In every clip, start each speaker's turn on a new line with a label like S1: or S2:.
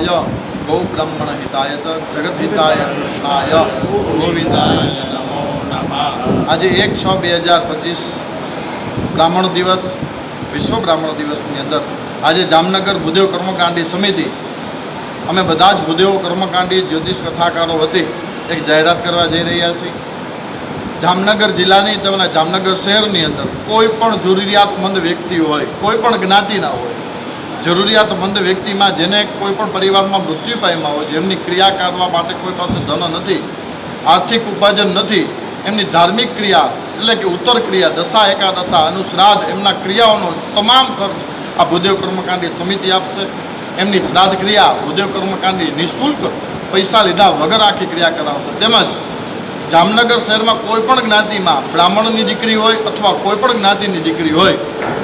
S1: ય ગૌ બ્રાહ્મણ હિતાય ચ જગત હિતાય કૃષ્ણાય ગોવિંદાય નમો નમઃ આજે એક છ બે હજાર પચીસ બ્રાહ્મણ દિવસ, વિશ્વ બ્રાહ્મણ દિવસની અંદર આજે જામનગર ભૂદેવ કર્મકાંડી સમિતિ, અમે બધા જ ભૂદેવો કર્મકાંડી જ્યોતિષ કથાકારો હતી એક જાહેરાત કરવા જઈ રહ્યા છીએ. જામનગર જિલ્લાની તમને જામનગર શહેરની અંદર કોઈ પણ જરૂરિયાતમંદ વ્યક્તિ હોય, કોઈ પણ જ્ઞાતિના હોય જરૂરિયાતમંદ વ્યક્તિમાં જેને કોઈ પણ પરિવારમાં મૃત્યુ પામ્યા હોય, જેમની ક્રિયા કરવા માટે કોઈ પાસે ધન નથી, આર્થિક ઉપાર્જન નથી, એમની ધાર્મિક ક્રિયા એટલે કે ઉત્તર ક્રિયા, દશા, એકાદશા, અનુશ્રાદ્ધ, એમના ક્રિયાઓનો તમામ ખર્ચ આ ભૂદેવ કર્મકાંડી સમિતિ આપશે. એમની શ્રાદ્ધ ક્રિયા ભૂદેવ કર્મકાંડી નિઃશુલ્ક પૈસા લીધા વગર આખી ક્રિયા કરાવશે. તેમજ જામનગર શહેરમાં કોઈ પણ જ્ઞાતિમાં બ્રાહ્મણની દીકરી હોય અથવા કોઈ પણ જ્ઞાતિની દીકરી હોય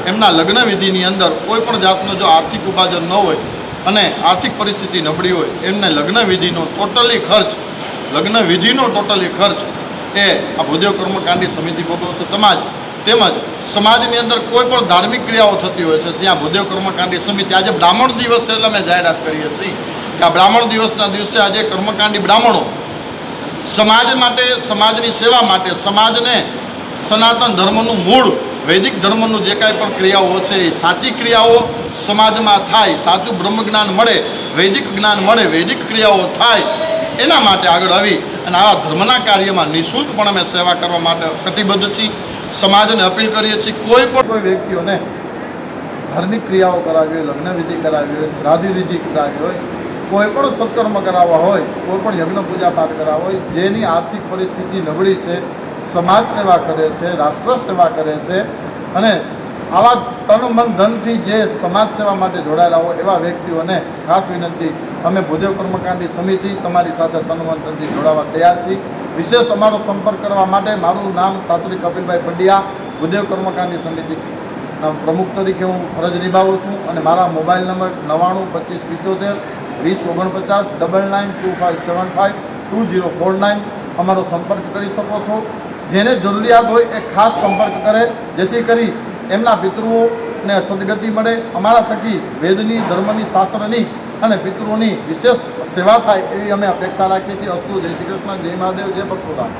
S1: એમના લગ્ન વિધિની અંદર કોઈ પણ જાતનું જો આર્થિક ઉપાર્જન ન હોય અને આર્થિક પરિસ્થિતિ નબળી હોય, એમને લગ્ન વિધિનો ટોટલી ખર્ચ લગ્ન વિધિનો ટોટલી ખર્ચ એ આ ભૂદેવ કર્મકાંડી સમિતિ ભોગવશે. તમાજ, તેમજ સમાજની અંદર કોઈ પણ ધાર્મિક ક્રિયાઓ થતી હોય છે, ત્યાં ભૂદેવ કર્મકાંડી સમિતિ આજે બ્રાહ્મણ દિવસ છે એટલે અમે જાહેરાત કરીએ છીએ કે આ બ્રાહ્મણ દિવસના દિવસે આજે કર્મકાંડી બ્રાહ્મણો સમાજ માટે, સમાજની સેવા માટે, સમાજને સનાતન ધર્મનું મૂળ વૈદિક ધર્મનું જે કાંઈ પણ ક્રિયાઓ છે એ સાચી ક્રિયાઓ સમાજમાં થાય, સાચું બ્રહ્મ જ્ઞાન મળે, વૈદિક જ્ઞાન મળે, વૈદિક ક્રિયાઓ થાય, એના માટે આગળ આવી અને આવા ધર્મના કાર્યમાં નિઃશુલ્ક પણ અમે સેવા કરવા માટે કટિબદ્ધ છીએ. સમાજને અપીલ કરીએ છીએ, કોઈ પણ કોઈ વ્યક્તિઓને ધાર્મિક ક્રિયાઓ કરાવી હોય, લગ્ન વિધિ કરાવી હોય, શ્રાદ્ધ વિધિ કરાવી હોય, કોઈ પણ સત્કર્મ કરાવવા હોય, કોઈ પણ યજ્ઞ પૂજા પાઠ કરાવવા હોય, જેની આર્થિક પરિસ્થિતિ નબળી છે સમાજ સેવા કરે છે, રાષ્ટ્ર સેવા કરે છે અને આવા તન મન ધનથી જે સમાજ સેવા માટે જોડાયેલા હોય એવા વ્યક્તિઓને ખાસ વિનંતી, અમે ભૂદેવ કર્મકાંડી સમિતિ તમારી સાથે તન મન ધનથી જોડાવા તૈયાર છીએ. વિશેષ અમારો સંપર્ક કરવા માટે મારું નામ શાસ્ત્રી કપિલભાઈ પંડ્યા, ભૂદેવ કર્મકાંડી સમિતિ. પ્રમુખ તરીકે હું ફરજ નિભાવું છું અને મારા મોબાઈલ નંબર નવ્વાણું પચીસ, પિચોતેર, વીસ, ઓગણપચાસ, double nine, two five, seven five, two zero four nine. અમારો સંપર્ક કરી શકો છો. જેને જરૂરિયાત હોય એ ખાસ સંપર્ક કરે, જેથી કરી એમના પિતૃઓને સદગતિ મળે. અમારા થકી વેદની, ધર્મની, શાસ્ત્રની અને પિતૃઓની વિશેષ સેવા થાય એવી અમે અપેક્ષા રાખીએ છીએ. અસ્તુ જય શ્રી કૃષ્ણ, જય મહાદેવ, જય પરશુરામ.